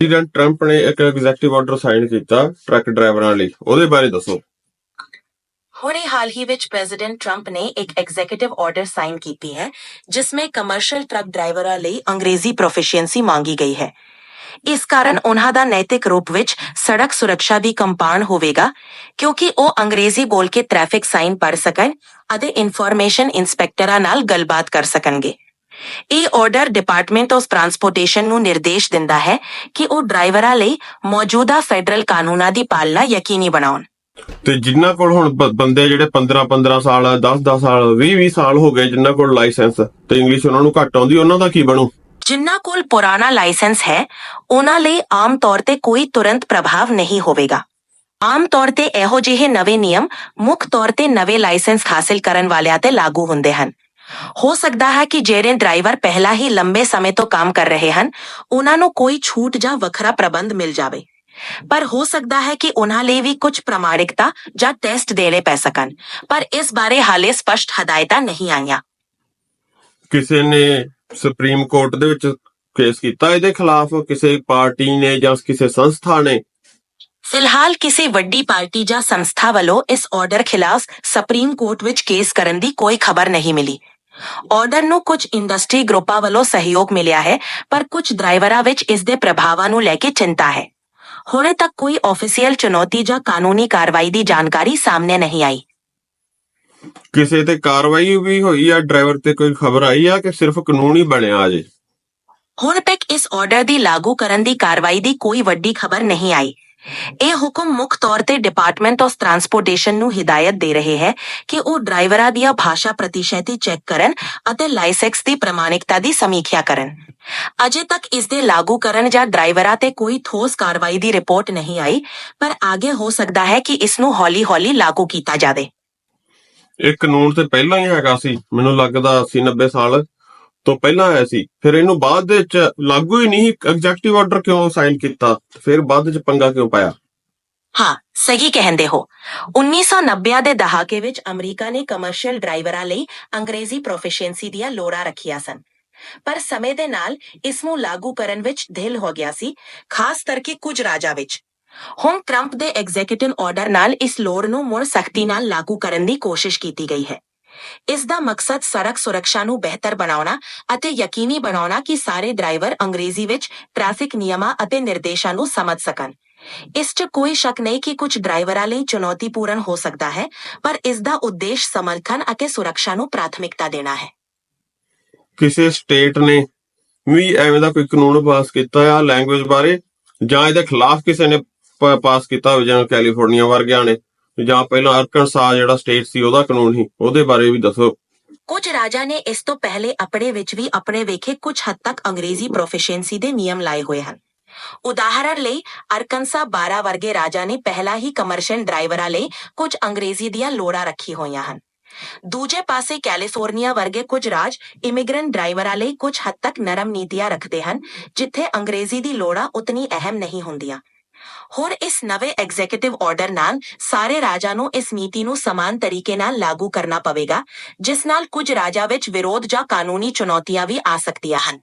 President Trump ਨੇ ਇੱਕ executive order sign ਕੀਤਾ ਟਰੱਕ ਡਰਾਈਵਰਾਂ ਲਈ। ਉਹਦੇ ਬਾਰੇ ਦੱਸੋ। ਹੁਣੇ ਹਾਲ ਹੀ ਵਿੱਚ ਪ੍ਰੈਜ਼ੀਡੈਂਟ ਟਰੰਪ ਨੇ ਇੱਕ ਐਗਜ਼ੀਕਿਊਟਿਵ ਆਰਡਰ ਸਾਈਨ ਕੀਤੀ ਹੈ, ਜਿਸ ਵਿੱਚ ਕਮਰਸ਼ੀਅਲ ਟਰੱਕ ਡਰਾਈਵਰਾਂ ਲਈ ਅੰਗਰੇਜ਼ੀ ਪ੍ਰੋਫੀਸ਼ੀਐਂਸੀ ਮੰਗੀ ਗਈ ਹੈ। ਇਸ ਕਾਰਨ ਉਹਨਾਂ ਦਾ ਨੈਤਿਕ ਰੂਪ ਵਿੱਚ ਸੜਕ ਸੁਰੱਖਿਆ ਵੀ ਕੰਪਾਊਂਡ ਹੋਵੇਗਾ, ਕਿਉਂਕਿ ਉਹ ਅੰਗਰੇਜ਼ੀ ਬੋਲ ਕੇ ਟ੍ਰੈਫਿਕ ਸਾਈਨ ਪੜ੍ਹ ਸਕਣ ਅਤੇ ਇਨਫੋਰਮੇਸ਼ਨ ਇੰਸਪੈਕਟਰਾਂ ਨਾਲ ਗੱਲਬਾਤ ਕਰ ਸਕਣਗੇ। ਇਹ ਆਰਡਰ ਡਿਪਾਰਟਮੈਂਟ ਆਫ ਟਰਾਂਸਪੋਰਟੇਸ਼ਨ ਨੂੰ ਨਿਰਦੇਸ਼ ਦਿੰਦਾ ਹੈ ਕਿ ਉਹ ਡਰਾਈਵਰਾਂ ਲਈ ਮੌਜੂਦਾ ਫੈਡਰਲ ਕਾਨੂੰਨਾਂ ਦੀ ਪਾਲਣਾ ਯਕੀਨੀ ਬਣਾਉਣ। ਤੇ ਜਿਨ੍ਹਾਂ ਕੋਲ ਹੁਣ ਬ- ਬੰਦੇ ਜਿਹੜੇ 15 15 ਸਾਲ 10 10 ਸਾਲ 20 20 ਸਾਲ ਹੋ ਗਏ ਜਿਨ੍ਹਾਂ ਕੋਲ ਲਾਇਸੈਂਸ ਤੇ ਇੰਗਲਿਸ਼ ਉਹਨਾਂ ਨੂੰ ਘੱਟ ਆਉਂਦੀ ਉਹਨਾਂ ਦਾ ਕੀ ਬਣੂ? ਜਿਨ੍ਹਾਂ ਕੋਲ ਪੁਰਾਣਾ ਲਾਇਸੈਂਸ ਹੈ ਉਹਨਾਂ ਲਈ ਆਮ ਤੌਰ ਤੇ ਕੋਈ ਤੁਰੰਤ ਪ੍ਰਭਾਵ ਨਹੀਂ ਹੋਵੇਗਾ। ਆਮ ਤੌਰ ਤੇ ਇਹੋ ਜਿਹੇ ਨਵੇਂ ਨਿਯਮ ਮੁੱਖ ਤੌਰ ਤੇ ਨਵੇਂ ਲਾਇਸੈਂਸ ਹਾਸਲ ਕਰਨ ਵਾਲਿਆਂ ਤੇ ਲਾਗੂ ਹੁੰਦੇ ਹਨ। ਹੋ ਸਕਦਾ ਹੈ ਕਿ ਜਿਹੜੇ ਡਰਾਈਵਰ ਪਹਿਲਾਂ ਹੀ ਲੰਬੇ ਸਮੇਂ ਤੋਂ ਕੰਮ ਕਰ ਰਹੇ ਹਨ ਉਹਨਾਂ ਨੂੰ ਕੋਈ ਛੂਟ ਜਾਂ ਵੱਖਰਾ ਪ੍ਰਬੰਧ ਮਿਲ ਜਾਵੇ। ਪਰ ਹੋ ਸਕਦਾ ਹੈ ਕਿ ਉਹਨਾਂ ਲਈ ਵੀ ਕੁਝ ਪ੍ਰਮਾਣਿਕਤਾ ਜਾਂ ਟੈਸਟ ਦੇਣੇ ਪੈ ਸਕਣ ਪਰ ਇਸ ਬਾਰੇ ਹਾਲੇ ਸਪਸ਼ਟ ਹਦਾਇਤਾਂ ਨਹੀਂ ਆਈਆਂ। ਕਿਸੇ ਨੇ ਸੁਪਰੀਮ ਕੋਰਟ ਦੇ ਵਿੱਚ ਕੇਸ ਕੀਤਾ ਇਹਦੇ ਖਿਲਾਫ ਕਿਸੇ ਪਾਰਟੀ ਨੇ ਜਾਂ ਕਿਸੇ ਸੰਸਥਾ ਨੇ? ਫਿਲਹਾਲ ਕਿਸੇ ਵੱਡੀ ਪਾਰਟੀ ਜਾਂ ਸੰਸਥਾ ਵੱਲੋਂ ਇਸ ਆਰਡਰ ਖਿਲਾਫ ਸੁਪਰੀਮ ਕੋਰਟ ਵਿੱਚ ਕੇਸ ਕਰਨ ਦੀ ਕੋਈ ਖਬਰ ਨਹੀਂ ਮਿਲੀ। ਆਰਡਰ ਨੂੰ ਕੁਝ ਇੰਡਸਟਰੀ ਗਰੁੱਪਾਂ ਵੱਲੋਂ ਸਹਿਯੋਗ ਮਿਲਿਆ ਹੈ ਪਰ ਕੁਝ ਡਰਾਈਵਰਾਂ ਵਿੱਚ ਇਸ ਦੇ ਪ੍ਰਭਾਵਾਂ ਨੂੰ ਲੈ ਕੇ ਚਿੰਤਾ ਹੈ। ਹੁਣੇ ਤੱਕ ਕੋਈ ਆਫੀਸੀਅਲ ਚੁਣੌਤੀ ਜਾਂ ਕਾਨੂੰਨੀ ਕਾਰਵਾਈ ਦੀ ਜਾਣਕਾਰੀ ਸਾਹਮਣੇ ਨਹੀਂ ਆਈ। ਕਿਸੇ ਤੇ ਕਾਰਵਾਈ ਵੀ ਹੋਈ ਆ ਡਰਾਈਵਰ ਤੇ ਕੋਈ ਖਬਰ ਆਈ ਆ ਕਿ ਸਿਰਫ ਕਾਨੂੰਨ ਹੀ ਬਣਿਆ ਅਜੇ? ਹੁਣ ਤੱਕ ਇਸ ਆਰਡਰ ਦੀ ਲਾਗੂ ਕਰਨ ਦੀ ਕਾਰਵਾਈ ਦੀ ਕੋਈ ਵੱਡੀ ਖਬਰ ਨਹੀਂ ਆਈ। ਇਹ ਹੁਕਮ ਮੁੱਖ ਤੌਰ ਤੇ ਡਿਪਾਰਟਮੈਂਟ ਆਫ ਟਰਾਂਸਪੋਰਟੇਸ਼ਨ ਨੂੰ ਹਿਦਾਇਤ ਦੇ ਰਹੇ ਹੈ ਕਿ ਉਹ ਡਰਾਈਵਰਾਂ ਦੀਆਂ ਭਾਸ਼ਾ ਪ੍ਰਤੀਸ਼ਤੀ ਚੈੱਕ ਕਰਨ ਅਤੇ ਲਾਇਸੈਂਸ ਦੀ ਪ੍ਰਮਾਣਿਕਤਾ ਦੀ ਸਮੀਖਿਆ ਕਰਨ। ਅਜੇ ਤੱਕ ਇਸ ਦੇ ਲਾਗੂ ਕਰਨ ਜਾਂ ਡਰਾਈਵਰਾਂ ਤੇ ਕੋਈ ਠੋਸ ਕਾਰਵਾਈ ਦੀ ਰਿਪੋਰਟ ਨਹੀਂ ਆਈ, ਪਰ ਅੱਗੇ ਹੋ ਸਕਦਾ ਹੈ ਕਿ ਇਸ ਨੂੰ ਹੌਲੀ-ਹੌਲੀ ਲਾਗੂ ਕੀਤਾ ਜਾਵੇ। ਇਹ ਕਾਨੂੰਨ ਤੇ ਪਹਿਲਾਂ ਹੀ ਹੈਗਾ ਸੀ। ਮੈਨੂੰ ਲੱਗਦਾ 80 90 ਸਾਲ ਤੋਂ ਪਹਿਲਾਂ ਆਇਆ ਸੀ। ਫਿਰ ਇਹਨੂੰ ਬਾਅਦ ਦੇ ਵਿੱਚ ਲਾਗੂ ਹੀ ਨਹੀਂ ਐਗਜ਼ੈਕਟਿਵ ਆਰਡਰ ਕਿਉਂ ਸਾਈਨ ਕੀਤਾ? ਫਿਰ ਬਾਅਦ ਵਿੱਚ ਪੰਗਾ ਕਿਉਂ ਪਾਇਆ? ਹਾਂ, ਸਹੀ ਕਹਿੰਦੇ ਹੋ। 1990 ਦੇ ਦਹਾਕੇ ਵਿੱਚ ਅਮਰੀਕਾ ਨੇ ਕਮਰਸ਼ੀਅਲ ਡਰਾਈਵਰਾਂ ਲਈ ਅੰਗਰੇਜ਼ੀ ਪ੍ਰੋਫੀਸ਼ੀਐਂਸੀ ਦੀਆਂ ਲੋੜਾਂ ਰੱਖੀਆਂ ਸਨ। ਪਰ ਸਮੇਂ ਦੇ ਨਾਲ ਇਸ ਨੂੰ ਲਾਗੂ ਕਰਨ ਵਿੱਚ ਢਿੱਲ ਹੋ ਗਿਆ ਸੀ, ਖਾਸ ਕਰਕੇ ਕੁਝ ਰਾਜਾਂ ਵਿੱਚ। ਹੁਣ ਟਰੰਪ ਦੇ ਐਗਜ਼ੀਕਿਊਟਿਵ ਆਰਡਰ ਨਾਲ ਇਸ ਲੋੜ ਨੂੰ ਮੁੜ ਸਖਤੀ ਨਾਲ ਲਾਗੂ ਕਰਨ ਦੀ ਕੋਸ਼ਿਸ਼ ਕੀਤੀ ਗਈ ਹੈ। ਇਸ ਦਾ ਮਕਸਦ ਸੜਕ ਸੁਰੱਖਿਆ ਨੂੰ ਬਿਹਤਰ ਬਣਾਉਣਾ ਅਤੇ ਯਕੀਨੀ ਬਣਾਉਣਾ ਕਿ ਸਾਰੇ ਡਰਾਈਵਰ ਅੰਗਰੇਜ਼ੀ ਵਿੱਚ ਟ੍ਰੈਫਿਕ ਨਿਯਮਾਂ ਅਤੇ ਨਿਰਦੇਸ਼ਾਂ ਨੂੰ ਸਮਝ ਸਕਣ। ਇਸ 'ਚ ਕੋਈ ਸ਼ੱਕ ਨਹੀਂ ਕਿ ਕੁਝ ਡਰਾਈਵਰਾਂ ਲਈ ਚੁਣੌਤੀਪੂਰਨ ਹੋ ਸਕਦਾ ਹੈ, ਪਰ ਇਸ ਦਾ ਉਦੇਸ਼ ਸਮਰਥਨ ਅਤੇ ਸੁਰੱਖਿਆ ਨੂੰ ਪ੍ਰਾਥਮਿਕਤਾ ਦੇਣਾ ਹੈ। ਕਿਸੇ ਸਟੇਟ ਨੇ ਵੀ ਐਵੇਂ ਦਾ ਕੋਈ ਕਾਨੂੰਨ ਪਾਸ ਕੀਤਾ ਆ ਲੈਂਗੁਏਜ ਬਾਰੇ ਜਾਂ ਇਹਦੇ ਖਿਲਾਫ ਕਿਸੇ ਨੇ ਪਾਸ ਕੀਤਾ ਹੋਵੇ, ਜਿਵੇਂ ਕੈਲੀਫੋਰਨੀਆ ਵਰਗਿਆਂ ਨੇ। ਜਾਂ ਪਹਿਲਾਂ ਅਰਕਨਸਾ ਜਿਹੜਾ ਸਟੇਟ ਸੀ, ਉਹਦਾ ਕਾਨੂੰਨ ਸੀ, ਉਹਦੇ ਬਾਰੇ ਵੀ ਦੱਸੋ। ਕੁਝ ਰਾਜਾਂ ਨੇ ਇਸ ਤੋਂ ਪਹਿਲੇ ਆਪਣੇ ਵਿੱਚ ਵੀ ਆਪਣੇ ਵੇਖੇ ਕੁਝ ਹੱਦ ਤੱਕ ਅੰਗਰੇਜ਼ੀ ਪ੍ਰੋਫੀਸ਼ੀਐਂਸੀ ਦੇ ਨਿਯਮ ਲਾਏ ਹੋਏ ਹਨ। ਉਦਾਹਰਣ ਲਈ ਅਰਕਨਸਾ 12 ਵਰਗੇ ਰਾਜਾਂ ਨੇ ਪਹਿਲਾਂ ਹੀ ਕਮਰਸ਼ੀਅਲ ਡਰਾਈਵਰਾਂ ਲਈ ਕੁਝ ਅੰਗਰੇਜ਼ੀ ਦੀਆਂ ਲੋੜਾਂ ਰੱਖੀ ਹੋਈਆਂ ਹਨ। ਦੂਜੇ ਪਾਸੇ ਕੈਲੀਫੋਰਨੀਆ ਵਰਗੇ ਕੁਝ ਰਾਜ ਇਮੀਗ੍ਰੈਂਟ ਡਰਾਈਵਰਾਂ ਲਈ ਕੁਝ ਹੱਦ ਤੱਕ ਨਰਮ ਨੀਤੀਆਂ ਰੱਖਦੇ ਹਨ, ਜਿੱਥੇ ਅੰਗਰੇਜ਼ੀ ਦੀ ਲੋੜਾਂ ਉਤਨੀ ਅਹਿਮ ਨਹੀਂ ਹੁੰਦੀਆਂ। ਹੋਰ ਇਸ ਨਵੇਂ ਐਗਜ਼ੀਕਿਊਟਿਵ ਆਰਡਰ ਨਾਲ ਸਾਰੇ ਰਾਜਾਂ ਨੂੰ ਇਸ ਨੀਤੀ ਨੂੰ ਸਮਾਨ ਤਰੀਕੇ ਨਾਲ ਲਾਗੂ ਕਰਨਾ ਪਵੇਗਾ, ਜਿਸ ਨਾਲ ਕੁਝ ਰਾਜਾਂ ਵਿੱਚ ਵਿਰੋਧ ਜਾਂ ਕਾਨੂੰਨੀ ਚੁਣੌਤੀਆਂ ਵੀ ਆ ਸਕਦੀਆਂ ਹਨ।